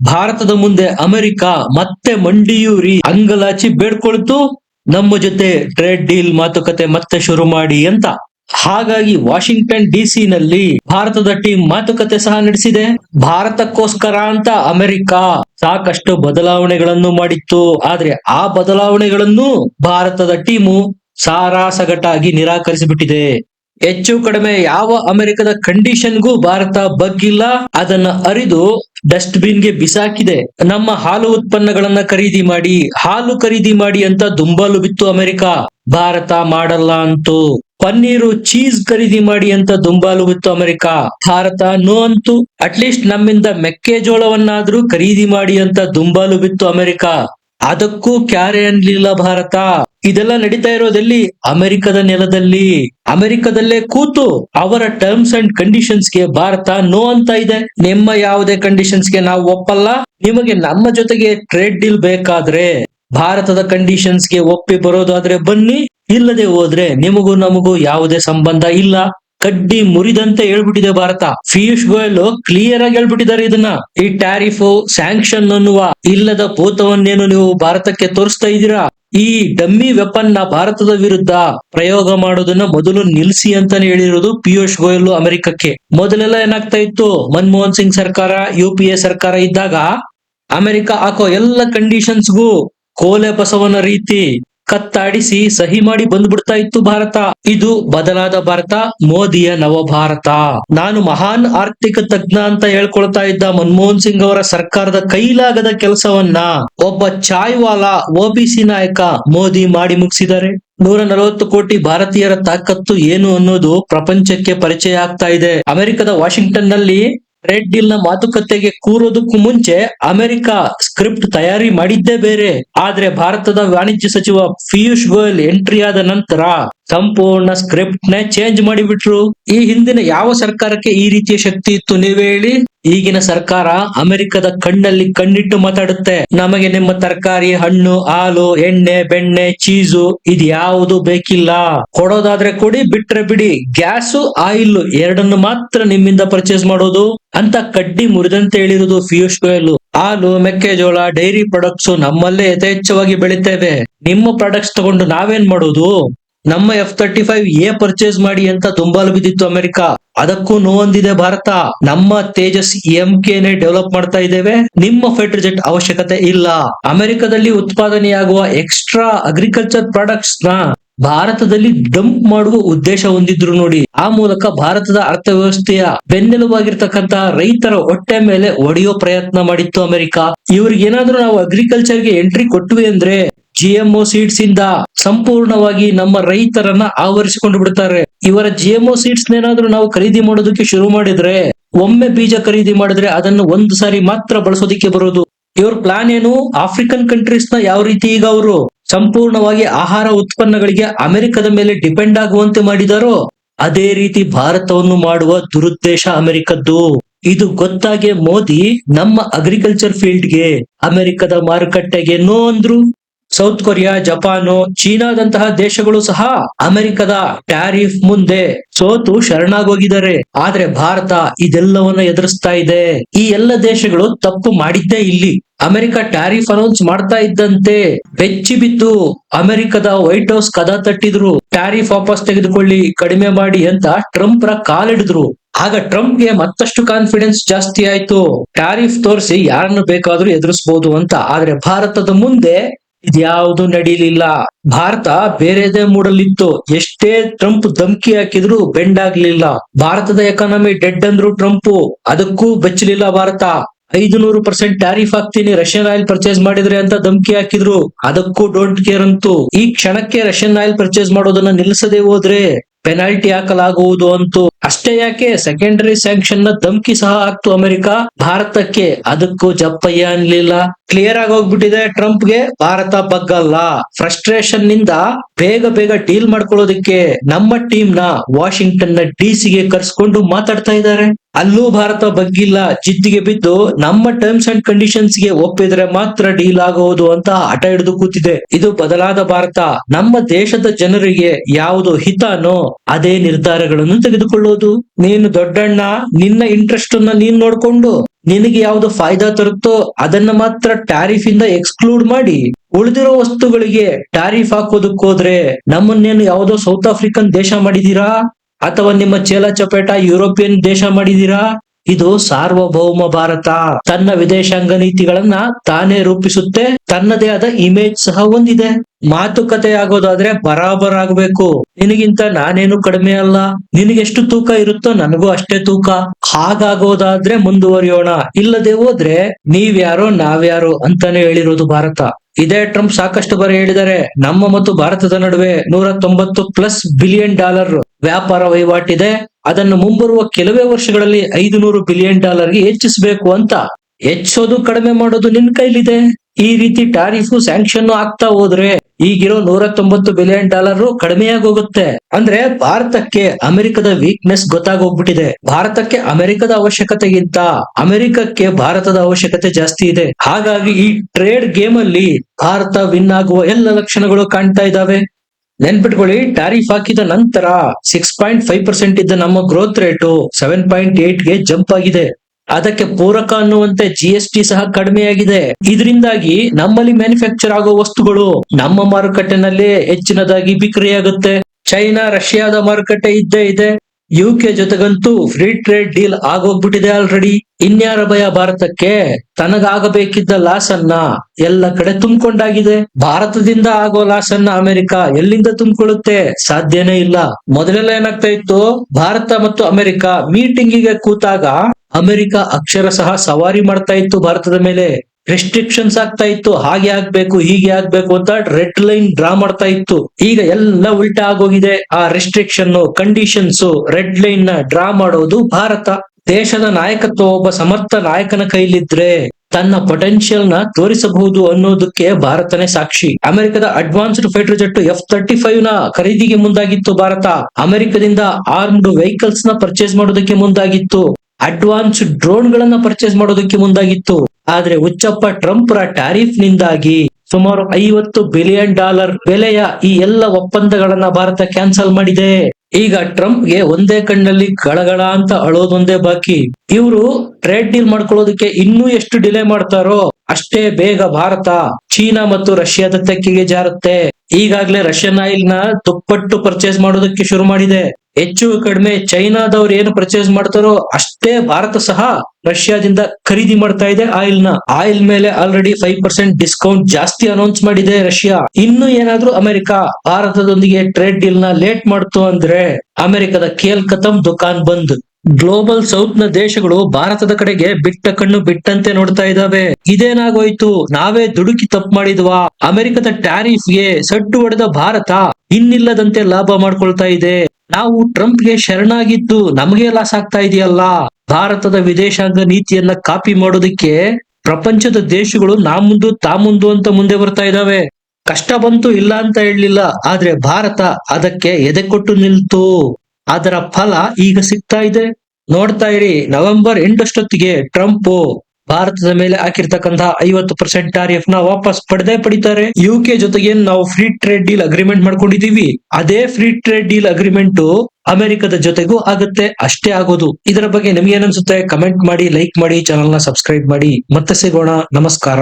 ಭಾರತದ ಮುಂದೆ ಅಮೆರಿಕ ಮತ್ತೆ ಮಂಡಿಯೂರಿ ಅಂಗಲಾಚಿ ಬೇಡ್ಕೊಳ್ತು, ನಮ್ಮ ಜೊತೆ ಟ್ರೇಡ್ ಡೀಲ್ ಮಾತುಕತೆ ಮತ್ತೆ ಶುರು ಮಾಡಿ ಅಂತ. ಹಾಗಾಗಿ ವಾಷಿಂಗ್ಟನ್ ಡಿಸಿ ನಲ್ಲಿ ಭಾರತದ ಟೀಮ್ ಮಾತುಕತೆ ಸಹ ನಡೆಸಿದೆ. ಭಾರತಕ್ಕೋಸ್ಕರ ಅಂತ ಅಮೆರಿಕ ಸಾಕಷ್ಟು ಬದಲಾವಣೆಗಳನ್ನು ಮಾಡಿತ್ತು. ಆದ್ರೆ ಆ ಬದಲಾವಣೆಗಳನ್ನು ಭಾರತದ ಟೀಮು ಸಾರಾಸಗಟಾಗಿ ನಿರಾಕರಿಸಿಬಿಟ್ಟಿದೆ. ಹೆಚ್ಚು ಕಡಿಮೆ ಯಾವ ಅಮೆರಿಕದ ಕಂಡೀಷನ್ಗೂ ಭಾರತ ಬಗ್ಗಿಲ್ಲ. ಅದನ್ನ ಅರಿದು ಡಸ್ಟ್ಗೆ ಬಿಸಾಕಿದೆ. ನಮ್ಮ ಹಾಲು ಉತ್ಪನ್ನಗಳನ್ನ ಖರೀದಿ ಮಾಡಿ, ಹಾಲು ಖರೀದಿ ಮಾಡಿ ಅಂತ ದುಂಬಾಲು ಬಿತ್ತು ಅಮೆರಿಕ. ಭಾರತ ಮಾಡಲ್ಲ ಅಂತು. ಪನ್ನೀರು, ಚೀಸ್ ಖರೀದಿ ಮಾಡಿ ಅಂತ ದುಂಬಾಲು ಬಿತ್ತು ಅಮೆರಿಕ. ಭಾರತ ನೋ ಅಂತು. ಅಟ್ಲೀಸ್ಟ್ ನಮ್ಮಿಂದ ಮೆಕ್ಕೆಜೋಳವನ್ನಾದ್ರೂ ಖರೀದಿ ಮಾಡಿ ಅಂತ ದುಂಬಾಲು ಬಿತ್ತು ಅಮೆರಿಕ. ಅದಕ್ಕೂ ಕ್ಯಾರೆ ಅನ್ಲಿಲ್ಲ ಭಾರತ. ಇದೆಲ್ಲ ನಡೀತಾ ಇರೋದಲ್ಲಿ ಅಮೆರಿಕದ ನೆಲದಲ್ಲಿ. ಅಮೆರಿಕದಲ್ಲೇ ಕೂತು ಅವರ ಟರ್ಮ್ಸ್ ಅಂಡ್ ಕಂಡೀಷನ್ಸ್ಗೆ ಭಾರತ ನೋ ಅಂತ ಇದೆ. ನಿಮ್ಮ ಯಾವುದೇ ಕಂಡೀಷನ್ಸ್ಗೆ ನಾವು ಒಪ್ಪಲ್ಲ. ನಿಮಗೆ ನಮ್ಮ ಜೊತೆಗೆ ಟ್ರೇಡ್ ಡೀಲ್ ಬೇಕಾದ್ರೆ ಭಾರತದ ಕಂಡೀಷನ್ಸ್ಗೆ ಒಪ್ಪಿ ಬರೋದಾದ್ರೆ ಬನ್ನಿ. ಇಲ್ಲದೆ ಹೋದ್ರೆ ನಿಮಗೂ ನಮಗೂ ಯಾವುದೇ ಸಂಬಂಧ ಇಲ್ಲ. ಕಡ್ಡಿ ಮುರಿದಂತೆ ಹೇಳ್ಬಿಟ್ಟಿದೆ ಭಾರತ. ಪಿಯೂಷ್ ಗೋಯಲ್ ಕ್ಲಿಯರ್ ಆಗಿ ಹೇಳ್ಬಿಟ್ಟಿದ್ದಾರೆ ಇದನ್ನ. ಈ ಟ್ಯಾರಿಫ್ ಸ್ಯಾಂಕ್ಷನ್ ಅನ್ನುವ ಇಲ್ಲದ ಭೂತವನ್ನೇನು ನೀವು ಭಾರತಕ್ಕೆ ತೋರಿಸ್ತಾ ಇದ್ದೀರಾ? ಈ ಡಮ್ಮಿ ವೆಪನ್ನ ಭಾರತದ ವಿರುದ್ಧ ಪ್ರಯೋಗ ಮಾಡೋದನ್ನ ಮೊದಲು ನಿಲ್ಸಿ ಅಂತಾನೆ ಹೇಳಿರೋದು ಪಿಯೂಷ್ ಗೋಯಲ್ ಅಮೆರಿಕಕ್ಕೆ. ಮೊದಲೆಲ್ಲ ಏನಾಗ್ತಾ ಇತ್ತು? ಮನಮೋಹನ್ ಸಿಂಗ್ ಸರ್ಕಾರ, ಯು ಸರ್ಕಾರ ಇದ್ದಾಗ ಅಮೆರಿಕ ಹಾಕೋ ಎಲ್ಲ ಕಂಡೀಷನ್ಸ್ಗೂ ಕೋಲೆ ಬಸವನ ರೀತಿ. ಕತ್ತಾಡಿಸಿ ಸಹಿ ಮಾಡಿ ಬಂದ್ಬಿಡ್ತಾ ಇತ್ತು ಭಾರತ. ಇದು ಬದಲಾದ ಭಾರತ, ಮೋದಿಯ ನವ ಭಾರತ ನಾನು ಮಹಾನ್ ಆರ್ಥಿಕ ತಜ್ಞ ಅಂತ ಹೇಳ್ಕೊಳ್ತಾ ಇದ್ದ ಮನಮೋಹನ್ ಸಿಂಗ್ ಅವರ ಸರ್ಕಾರದ ಕೈಲಾಗದ ಕೆಲಸವನ್ನ ಒಬ್ಬ ಚಾಯ್ವಾಲಾ ಒಬಿಸಿ ನಾಯಕ ಮೋದಿ ಮಾಡಿ ಮುಗಿಸಿದ್ದಾರೆ. ನೂರ ನಲವತ್ತು ಕೋಟಿ ಭಾರತೀಯರ ತಾಕತ್ತು ಏನು ಅನ್ನೋದು ಪ್ರಪಂಚಕ್ಕೆ ಪರಿಚಯ ಆಗ್ತಾ ಇದೆ. ಅಮೆರಿಕದ ವಾಷಿಂಗ್ಟನ್ನಲ್ಲಿ ರೆಡ್ ಡೀಲ್ನ ಮಾತುಕತೆಗೆ ಕೂರೋದಕ್ಕೂ ಮುಂಚೆ ಅಮೆರಿಕ ಸ್ಕ್ರಿಪ್ಟ್ ತಯಾರಿ ಮಾಡಿದ್ದೇ ಬೇರೆ. ಆದ್ರೆ ಭಾರತದ ವಾಣಿಜ್ಯ ಸಚಿವ ಪಿಯೂಷ್ ಗೋಯಲ್ ಎಂಟ್ರಿ ಆದ ನಂತರ ಸಂಪೂರ್ಣ ಸ್ಕ್ರಿಪ್ಟ್ ನೇ ಚೇಂಜ್ ಮಾಡಿಬಿಟ್ರು. ಈ ಹಿಂದಿನ ಯಾವ ಸರ್ಕಾರಕ್ಕೆ ಈ ರೀತಿಯ ಶಕ್ತಿ ಇತ್ತು ನೀವೇ ಹೇಳಿ? ಈಗಿನ ಸರ್ಕಾರ ಅಮೆರಿಕದ ಕಣ್ಣಲ್ಲಿ ಕಣ್ಣಿಟ್ಟು ಮಾತಾಡುತ್ತೆ. ನಮಗೆ ನಿಮ್ಮ ತರಕಾರಿ, ಹಣ್ಣು, ಹಾಲು, ಎಣ್ಣೆ, ಬೆಣ್ಣೆ, ಚೀಸು ಇದ್ಯಾವುದು ಬೇಕಿಲ್ಲ. ಕೊಡೋದಾದ್ರೆ ಕೊಡಿ, ಬಿಟ್ರೆ ಬಿಡಿ. ಗ್ಯಾಸು, ಆಯಿಲ್ ಎರಡನ್ನು ಮಾತ್ರ ನಿಮ್ಮಿಂದ ಪರ್ಚೇಸ್ ಮಾಡೋದು. ಅಂತ ಕಡ್ಡಿ ಮುರಿದಂತೆ ಹೇಳಿರುವುದು ಪಿಯೂಷ್ ಗೋಯಲ್. ಹಾಲು, ಮೆಕ್ಕೆಜೋಳ, ಡೈರಿ ಪ್ರಾಡಕ್ಟ್ಸ್ ನಮ್ಮಲ್ಲೇ ಯಥೇಚ್ಛವಾಗಿ ಬೆಳಿತೇವೆ. ನಿಮ್ಮ ಪ್ರಾಡಕ್ಟ್ಸ್ ತಗೊಂಡು ನಾವೇನ್ ಮಾಡೋದು? ನಮ್ಮ F thirty five A purchase ಮಾಡಿ ಅಂತ ತುಂಬಾಲು ಬಿದ್ದಿತ್ತು ಅಮೆರಿಕ. ಅದಕ್ಕೂ ನೋವೊಂದಿದೆ ಭಾರತ. ನಮ್ಮ ತೇಜಸ್ ಎಂ ಕೆನೆ ಡೆವಲಪ್ ಮಾಡ್ತಾ ಇದ್ದೇವೆ. ನಿಮ್ಮ ಫೈಟರ್ ಜೆಟ್ ಅವಶ್ಯಕತೆ ಇಲ್ಲ. ಅಮೆರಿಕದಲ್ಲಿ ಉತ್ಪಾದನೆಯಾಗುವ ಎಕ್ಸ್ಟ್ರಾ ಅಗ್ರಿಕಲ್ಚರ್ ಪ್ರಾಡಕ್ಟ್ಸ್ನ ಭಾರತದಲ್ಲಿ ಡಂಪ್ ಮಾಡುವ ಉದ್ದೇಶ ಹೊಂದಿದ್ರು ನೋಡಿ. ಆ ಮೂಲಕ ಭಾರತದ ಅರ್ಥವ್ಯವಸ್ಥೆಯ ಬೆನ್ನೆಲುವಾಗಿರ್ತಕ್ಕಂತಹ ರೈತರ ಹೊಟ್ಟೆ ಮೇಲೆ ಒಡೆಯೋ ಪ್ರಯತ್ನ ಮಾಡಿತ್ತು ಅಮೆರಿಕ. ಇವ್ರಿಗೆ ಏನಾದ್ರೂ ನಾವು ಅಗ್ರಿಕಲ್ಚರ್ಗೆ ಎಂಟ್ರಿ ಕೊಟ್ವಿ ಅಂದ್ರೆ ಜಿಎಂಒ ಸೀಡ್ಸ್ ಇಂದ ಸಂಪೂರ್ಣವಾಗಿ ನಮ್ಮ ರೈತರನ್ನ ಆವರಿಸಿಕೊಂಡು ಬಿಡ್ತಾರೆ. ಇವರ ಜಿಎಂಒ ಸೀಡ್ಸ್ ಏನಾದ್ರೂ ನಾವು ಖರೀದಿ ಮಾಡೋದಕ್ಕೆ ಶುರು ಮಾಡಿದ್ರೆ, ಒಮ್ಮೆ ಬೀಜ ಖರೀದಿ ಮಾಡಿದ್ರೆ ಅದನ್ನು ಒಂದು ಸಾರಿ ಮಾತ್ರ ಬಳಸೋದಿಕ್ಕೆ ಬರೋದು. ಇವ್ರ ಪ್ಲಾನ್ ಏನು? ಆಫ್ರಿಕನ್ ಕಂಟ್ರೀಸ್ನ ಯಾವ ರೀತಿ ಈಗ ಅವರು ಸಂಪೂರ್ಣವಾಗಿ ಆಹಾರ ಉತ್ಪನ್ನಗಳಿಗೆ ಅಮೆರಿಕದ ಮೇಲೆ ಡಿಪೆಂಡ್ ಆಗುವಂತೆ ಮಾಡಿದಾರೋ, ಅದೇ ರೀತಿ ಭಾರತವನ್ನು ಮಾಡುವ ದುರುದ್ದೇಶ ಅಮೆರಿಕದ್ದು. ಇದು ಗೊತ್ತಾಗೆ ಮೋದಿ ನಮ್ಮ ಅಗ್ರಿಕಲ್ಚರ್ ಫೀಲ್ಡ್ಗೆ ಅಮೆರಿಕದ ಮಾರುಕಟ್ಟೆಗೆ ನೋ ಅಂದ್ರು. ಸೌತ್ ಕೊರಿಯಾ, ಜಪಾನು, ಚೀನಾದಂತಹ ದೇಶಗಳು ಸಹ ಅಮೆರಿಕದ ಟ್ಯಾರಿಫ್ ಮುಂದೆ ಸೋತು ಶರಣಾಗೋಗಿದ್ದಾರೆ. ಆದ್ರೆ ಭಾರತ ಇದೆಲ್ಲವನ್ನ ಎದುರಿಸ್ತಾ ಇದೆ. ಈ ಎಲ್ಲ ದೇಶಗಳು ತಪ್ಪು ಮಾಡಿದ್ದೇ ಇಲ್ಲಿ. ಅಮೆರಿಕ ಟ್ಯಾರಿಫ್ ಅನೌನ್ಸ್ ಮಾಡ್ತಾ ಇದ್ದಂತೆ ಬೆಚ್ಚಿ ಬಿದ್ದು ಅಮೆರಿಕದ ವೈಟ್ ಹೌಸ್ ಕದ ತಟ್ಟಿದ್ರು. ಟ್ಯಾರಿಫ್ ವಾಪಸ್ ತೆಗೆದುಕೊಳ್ಳಿ, ಕಡಿಮೆ ಮಾಡಿ ಅಂತ ಟ್ರಂಪ್ ರ ಕಾಲಿಡಿದ್ರು. ಆಗ ಟ್ರಂಪ್ಗೆ ಮತ್ತಷ್ಟು ಕಾನ್ಫಿಡೆನ್ಸ್ ಜಾಸ್ತಿ ಆಯ್ತು. ಟ್ಯಾರಿಫ್ ತೋರಿಸಿ ಯಾರನ್ನು ಬೇಕಾದ್ರೂ ಎದುರಿಸಬಹುದು ಅಂತ. ಆದ್ರೆ ಭಾರತದ ಮುಂದೆ ಇದ್ಯಾವುದು ನಡೀಲಿಲ್ಲ. ಭಾರತ ಬೇರೆದೇ ಮೂಡಲಿತ್ತು. ಎಷ್ಟೇ ಟ್ರಂಪ್ ಧಮ್ಕಿ ಹಾಕಿದ್ರು ಬೆಂಡ್ ಆಗ್ಲಿಲ್ಲ ಭಾರತದ ಎಕಾನಮಿ ಡೆಡ್ ಅಂದ್ರು ಟ್ರಂಪ್. ಅದಕ್ಕೂ ಬೆಚ್ಚಲಿಲ್ಲ ಭಾರತ. ಐದು ನೂರು ಪರ್ಸೆಂಟ್ ಟ್ಯಾರಿಫ್ ಹಾಕ್ತೀನಿ. ರಷ್ಯನ್ ಆಯಿಲ್ ಪರ್ಚೇಸ್ ಮಾಡಿದ್ರೆ ಅಂತ ಧಮ್ಕಿ ಹಾಕಿದ್ರು. ಅದಕ್ಕೂ ಡೋಂಟ್ ಕೇರ್ ಅಂತು. ಈ ಕ್ಷಣಕ್ಕೆ ರಷ್ಯನ್ ಆಯಿಲ್ ಪರ್ಚೇಸ್ ಮಾಡೋದನ್ನ ನಿಲ್ಲಿಸದೆ ಹೋದ್ರೆ ಪೆನಾಲ್ಟಿ ಹಾಕಲಾಗುವುದು ಅಂತು. ಅಷ್ಟೇ ಯಾಕೆ? ಸೆಕೆಂಡರಿ ಸ್ಯಾಂಕ್ಷನ್ನ ಧಮ್ಕಿ ಸಹ ಹಾಕ್ತು ಅಮೆರಿಕ. ಭಾರತಕ್ಕೆ ಅದಕ್ಕೂ ಜಪ್ಪಯ್ಯ ಅನ್ಲಿಲ್ಲ. ಕ್ಲಿಯರ್ ಆಗಿ ಹೋಗ್ಬಿಟ್ಟಿದೆ ಟ್ರಂಪ್ಗೆ? ಭಾರತ ಬಗ್ಗಲ್ಲ. ಫ್ರಸ್ಟ್ರೇಷನ್ನಿಂದ ಬೇಗ ಬೇಗ ಡೀಲ್ ಮಾಡ್ಕೊಳ್ಳೋದಕ್ಕೆ ನಮ್ಮ ಟೀಮ್ನ ವಾಷಿಂಗ್ಟನ್ನ ಡಿಸಿಗೆ ಕರ್ಸ್ಕೊಂಡು ಮಾತಾಡ್ತಾ ಇದ್ದಾರೆ. ಅಲ್ಲೂ ಭಾರತ ಬಗ್ಗಿಲ್ಲ. ಜಿದ್ದಿಗೆ ಬಿದ್ದು ನಮ್ಮ ಟರ್ಮ್ಸ್ ಅಂಡ್ ಕಂಡೀಷನ್ಸ್ಗೆ ಒಪ್ಪಿದ್ರೆ ಮಾತ್ರ ಡೀಲ್ ಆಗೋದು ಅಂತ ಹಠ ಹಿಡಿದು ಕೂತಿದೆ. ಇದು ಬದಲಾದ ಭಾರತ. ನಮ್ಮ ದೇಶದ ಜನರಿಗೆ ಯಾವುದು ಹಿತನೋ ಅದೇ ನಿರ್ಧಾರಗಳನ್ನು ತೆಗೆದುಕೊಳ್ಳೋದು. ನೀನು ದೊಡ್ಡಣ್ಣ, ನಿನ್ನ ಇಂಟ್ರೆಸ್ಟ್ ಅನ್ನ ನೀನ್ ನೋಡ್ಕೊಂಡು. ನಿನಗೆ ಯಾವ್ದು ಫಾಯ್ದಾ ತರುತ್ತೋ ಅದನ್ನ ಮಾತ್ರ ಟ್ಯಾರಿಫ್ ಇಂದ ಎಕ್ಸ್ಕ್ಲೂಡ್ ಮಾಡಿ. ಉಳಿದಿರೋ ವಸ್ತುಗಳಿಗೆ ಟ್ಯಾರಿಫ್ ಹಾಕೋದಕ್ಕೋದ್ರೆ ನಮ್ಮನ್ನೇನು ಯಾವುದೋ ಸೌತ್ ಆಫ್ರಿಕನ್ ದೇಶ ಮಾಡಿದೀರಾ? ಅಥವಾ ನಿಮ್ಮ ಚೇಲ ಚಪೇಟ ಯುರೋಪಿಯನ್ ದೇಶ ಮಾಡಿದೀರಾ? ಇದು ಸಾರ್ವಭೌಮ ಭಾರತ. ತನ್ನ ವಿದೇಶಾಂಗ ನೀತಿಗಳನ್ನ ತಾನೇ ರೂಪಿಸುತ್ತೆ, ತನ್ನದೇ ಆದ ಇಮೇಜ್ ಸಹ ಹೊಂದಿದೆ. ಮಾತುಕತೆ ಆಗೋದಾದ್ರೆ ಬರಾಬರ್ ಆಗ್ಬೇಕು ನಿನಗಿಂತ ನಾನೇನು ಕಡಿಮೆ ಅಲ್ಲ. ನಿನಗೆಷ್ಟು ತೂಕ ಇರುತ್ತೋ ನನಗೂ ಅಷ್ಟೇ ತೂಕ. ಹಾಗಾಗೋದಾದ್ರೆ ಮುಂದುವರಿಯೋಣ. ಇಲ್ಲದೆ ಹೋದ್ರೆ ನೀವ್ಯಾರೋ ನಾವ್ಯಾರೋ ಅಂತಾನೆ ಹೇಳಿರೋದು ಭಾರತ. ಇದೇ ಟ್ರಂಪ್ ಸಾಕಷ್ಟು ಬಾರಿ ಹೇಳಿದ್ದಾರೆ, ನಮ್ಮ ಮತ್ತು ಭಾರತದ ನಡುವೆ ನೂರ ತೊಂಬತ್ತು ಪ್ಲಸ್ ಬಿಲಿಯನ್ ಡಾಲರ್ ವ್ಯಾಪಾರ ವಹಿವಾಟಿದೆ ಅದನ್ನು ಮುಂಬರುವ ಕೆಲವೇ ವರ್ಷಗಳಲ್ಲಿ ಐದು ನೂರು ಬಿಲಿಯನ್ ಡಾಲರ್ಗೆ ಹೆಚ್ಚಿಸಬೇಕು ಅಂತ ಹೆಚ್ಚೋದು ಕಡಿಮೆ ಮಾಡೋದು ನಿನ್ ಕೈಲಿದೆ. ಈ ರೀತಿ ಟಾರಿಫ್ ಸ್ಯಾಂಕ್ಷನ್ ಆಗ್ತಾ ಹೋದ್ರೆ ಈಗಿರೋ ನೂರ ತೊಂಬತ್ತು ಬಿಲಿಯನ್ ಡಾಲರ್ ಹೋಗುತ್ತೆ ಅಂದ್ರೆ ಭಾರತಕ್ಕೆ ಅಮೆರಿಕದ ವೀಕ್ನೆಸ್ ಗೊತ್ತಾಗೋಗ್ಬಿಟ್ಟಿದೆ. ಭಾರತಕ್ಕೆ ಅಮೆರಿಕದ ಅವಶ್ಯಕತೆಗಿಂತ ಅಮೆರಿಕಕ್ಕೆ ಭಾರತದ ಅವಶ್ಯಕತೆ ಜಾಸ್ತಿ ಇದೆ. ಹಾಗಾಗಿ ಈ ಟ್ರೇಡ್ ಗೇಮ್ ಅಲ್ಲಿ ಭಾರತ ವಿನ್ ಆಗುವ ಎಲ್ಲ ಲಕ್ಷಣಗಳು ಕಾಣ್ತಾ ಇದಾವೆ ನೆನ್ಪಿಟ್ಕೊಳ್ಳಿ, ಟಾರಿಫ್ ಹಾಕಿದ ನಂತರ ಸಿಕ್ಸ್ ಪಾಯಿಂಟ್ ಫೈವ್ ಪರ್ಸೆಂಟ್ ಇದ್ದ ನಮ್ಮ ಗ್ರೋತ್ ರೇಟು ಸೆವೆನ್ ಪಾಯಿಂಟ್ ಏಟ್ಗೆ ಜಂಪ್ ಆಗಿದೆ. ಅದಕ್ಕೆ ಪೂರಕ ಅನ್ನುವಂತೆ ಜಿ ಎಸ್ ಟಿ ಸಹ ಕಡಿಮೆಯಾಗಿದೆ. ಇದರಿಂದಾಗಿ ನಮ್ಮಲ್ಲಿ ಮ್ಯಾನುಫ್ಯಾಕ್ಚರ್ ಆಗೋ ವಸ್ತುಗಳು ನಮ್ಮ ಮಾರುಕಟ್ಟೆನಲ್ಲಿ ಹೆಚ್ಚಿನದಾಗಿ ಬಿಕ್ರಿಯಾಗುತ್ತೆ. ಚೈನಾ ರಷ್ಯಾದ ಮಾರುಕಟ್ಟೆ ಇದ್ದೇ ಇದೆ. ಯು ಕೆ ಜೊತೆಗಂತೂ ಫ್ರೀ ಟ್ರೇಡ್ ಡೀಲ್ ಆಗೋಗ್ಬಿಟ್ಟಿದೆ ಆಲ್ರೆಡಿ ಇನ್ಯಾರ ಭಯ ಭಾರತಕ್ಕೆ? ತನಗಾಗಬೇಕಿದ್ದ ಲಾಸ್ ಅನ್ನ ಎಲ್ಲ ಕಡೆ ತುಂಬಿಕೊಂಡಾಗಿದೆ. ಭಾರತದಿಂದ ಆಗೋ ಲಾಸ್ ಅನ್ನ ಅಮೆರಿಕ ಎಲ್ಲಿಂದ ತುಂಬಿಕೊಳ್ಳುತ್ತೆ? ಸಾಧ್ಯನೇ ಇಲ್ಲ. ಮೊದಲೆಲ್ಲ ಏನಾಗ್ತಾ ಇತ್ತು? ಭಾರತ ಮತ್ತು ಅಮೆರಿಕ ಮೀಟಿಂಗಿಗೆ ಕೂತಾಗ ಅಮೆರಿಕ ಅಕ್ಷರ ಸಹ ಸವಾರಿ ಮಾಡ್ತಾ ಇತ್ತು ಭಾರತದ ಮೇಲೆ. ರೆಸ್ಟ್ರಿಕ್ಷನ್ಸ್ ಆಗ್ತಾ ಇತ್ತು, ಹಾಗೆ ಆಗ್ಬೇಕು, ಹೀಗೆ ಆಗ್ಬೇಕು ಅಂತ ರೆಡ್ ಲೈನ್ ಡ್ರಾ ಮಾಡ್ತಾ ಇತ್ತು. ಈಗ ಎಲ್ಲ ಉಲ್ಟಾ ಆಗೋಗಿದೆ. ಆ ರೆಸ್ಟ್ರಿಕ್ಷನ್ ಕಂಡೀಷನ್ಸ್ ರೆಡ್ ಲೈನ್ನ ಡ್ರಾ ಮಾಡೋದು ಭಾರತ. ದೇಶದ ನಾಯಕತ್ವ, ಒಬ್ಬ ಸಮರ್ಥ ನಾಯಕನ ಕೈಲಿದ್ರೆ ತನ್ನ ಪೊಟೆನ್ಷಿಯಲ್ನ ತೋರಿಸಬಹುದು ಅನ್ನೋದಕ್ಕೆ ಭಾರತನೇ ಸಾಕ್ಷಿ. ಅಮೆರಿಕದ advanced fighter jet F thirty ಫೈವ್ನ ಖರೀದಿಗೆ ಮುಂದಾಗಿತ್ತು ಭಾರತ. ಅಮೆರಿಕದಿಂದ ಆರ್ಮ್ಡ್ ವೆಹಿಕಲ್ಸ್ನ ಪರ್ಚೇಸ್ ಮಾಡೋದಕ್ಕೆ ಮುಂದಾಗಿತ್ತು. ಅಡ್ವಾನ್ಸ್ ಡ್ರೋನ್ ಗಳನ್ನ ಪರ್ಚೇಸ್ ಮಾಡೋದಕ್ಕೆ ಮುಂದಾಗಿತ್ತು. ಆದ್ರೆ ಉಚ್ಚಪ್ಪ ಟ್ರಂಪ್ ರ ಟ್ಯಾರಿಫ್ ನಿಂದಾಗಿ ಸುಮಾರು ಐವತ್ತು ಬಿಲಿಯನ್ ಡಾಲರ್ ಬೆಲೆಯ ಈ ಎಲ್ಲ ಒಪ್ಪಂದಗಳನ್ನ ಭಾರತ ಕ್ಯಾನ್ಸಲ್ ಮಾಡಿದೆ. ಈಗ ಟ್ರಂಪ್ಗೆ ಒಂದೇ ಕಣ್ಣಲ್ಲಿ ಗಳಗಳ ಅಂತ ಅಳೋದೊಂದೇ ಬಾಕಿ. ಇವರು ಟ್ರೇಡ್ ಡೀಲ್ ಮಾಡ್ಕೊಳ್ಳೋದಕ್ಕೆ ಇನ್ನೂ ಎಷ್ಟು ಡಿಲೇ ಮಾಡ್ತಾರೋ ಅಷ್ಟೇ ಬೇಗ ಭಾರತ, ಚೀನಾ ಮತ್ತು ರಷ್ಯಾದ ತೆಕ್ಕಿಗೆ ಜಾರುತ್ತೆ. ಈಗಾಗಲೇ ರಷ್ಯನ್ ಆಯಿಲ್ನ ದುಪ್ಪಟ್ಟು ಪರ್ಚೇಸ್ ಮಾಡೋದಕ್ಕೆ ಶುರು ಮಾಡಿದೆ. ಹೆಚ್ಚು ಕಡಿಮೆ ಚೈನಾದವ್ರು ಏನು ಪರ್ಚೇಸ್ ಮಾಡ್ತಾರೋ ಅಷ್ಟೇ ಭಾರತ ಸಹ ರಷ್ಯಾದಿಂದ ಖರೀದಿ ಮಾಡ್ತಾ ಇದೆ ಆಯಿಲ್ನ ಆಯಿಲ್ ಮೇಲೆ ಆಲ್ರೆಡಿ ಫೈವ್ ಪರ್ಸೆಂಟ್ ಡಿಸ್ಕೌಂಟ್ ಜಾಸ್ತಿ ಅನೌನ್ಸ್ ಮಾಡಿದೆ ರಷ್ಯಾ. ಇನ್ನು ಏನಾದ್ರೂ ಅಮೆರಿಕ ಭಾರತದೊಂದಿಗೆ ಟ್ರೇಡ್ ಡೀಲ್ನ ಲೇಟ್ ಮಾಡ್ತು ಅಂದ್ರೆ ಅಮೆರಿಕದ ಕೇಲ್ ಕತಮ್ ದುಕಾನ್ ಬಂದ್. ಗ್ಲೋಬಲ್ ಸೌತ್ನ ದೇಶಗಳು ಭಾರತದ ಕಡೆಗೆ ಬಿಟ್ಟ ಕಣ್ಣು ಬಿಟ್ಟಂತೆ ನೋಡ್ತಾ ಇದಾವೆ ಇದೇನಾಗೋಯ್ತು? ನಾವೇ ದುಡುಕಿ ತಪ್ಪು ಮಾಡಿದ್ವಾ? ಅಮೆರಿಕದ ಟ್ಯಾರಿಫ್ಗೆ ಸಟ್ಟು ಹೊಡೆದ ಭಾರತ ಇನ್ನಿಲ್ಲದಂತೆ ಲಾಭ ಮಾಡ್ಕೊಳ್ತಾ ಇದೆ. ನಾವು ಟ್ರಂಪ್ಗೆ ಶರಣಾಗಿದ್ದು ನಮಗೆ ಲಾಸ್ ಆಗ್ತಾ ಇದೆಯಲ್ಲ? ಭಾರತದ ವಿದೇಶಾಂಗ ನೀತಿಯನ್ನ ಕಾಪಿ ಮಾಡೋದಕ್ಕೆ ಪ್ರಪಂಚದ ದೇಶಗಳು ನಾ ಮುಂದು ತಾ ಮುಂದು ಅಂತ ಮುಂದೆ ಬರ್ತಾ ಇದಾವೆ ಕಷ್ಟ ಬಂತು ಇಲ್ಲ ಅಂತ ಹೇಳಲಿಲ್ಲ. ಆದ್ರೆ ಭಾರತ ಅದಕ್ಕೆ ಎದೆ ಕೊಟ್ಟು ನಿಲ್ತು. ಅದರ ಫಲ ಈಗ ಸಿಗ್ತಾ ಇದೆ. ನೋಡ್ತಾ ಇರಿ, ನವೆಂಬರ್ ಎಂಟಷ್ಟೊತ್ತಿಗೆ ಟ್ರಂಪ್ ಭಾರತದ ಮೇಲೆ ಹಾಕಿರ್ತಕ್ಕಂತಹ ಐವತ್ತು ಪರ್ಸೆಂಟ್ ಟಾರಿಫ್ನ ವಾಪಸ್ ಪಡೆದೇ ಪಡಿತಾರೆ. ಯು ಕೆ ಜೊತೆಗೆ ನಾವು ಫ್ರೀ ಟ್ರೇಡ್ ಡೀಲ್ ಅಗ್ರಿಮೆಂಟ್ ಮಾಡ್ಕೊಂಡಿದೀವಿ ಅದೇ ಫ್ರೀ ಟ್ರೇಡ್ ಡೀಲ್ ಅಗ್ರಿಮೆಂಟ್ ಅಮೆರಿಕದ ಜೊತೆಗೂ ಆಗುತ್ತೆ, ಅಷ್ಟೇ ಆಗೋದು. ಇದರ ಬಗ್ಗೆ ನಿಮ್ಗೆ ಏನನ್ಸುತ್ತೆ ಕಮೆಂಟ್ ಮಾಡಿ ಲೈಕ್ ಮಾಡಿ ಚಾನಲ್ನ ಸಬ್ಸ್ಕ್ರೈಬ್ ಮಾಡಿ. ಮತ್ತೆ ಸಿಗೋಣ. ನಮಸ್ಕಾರ.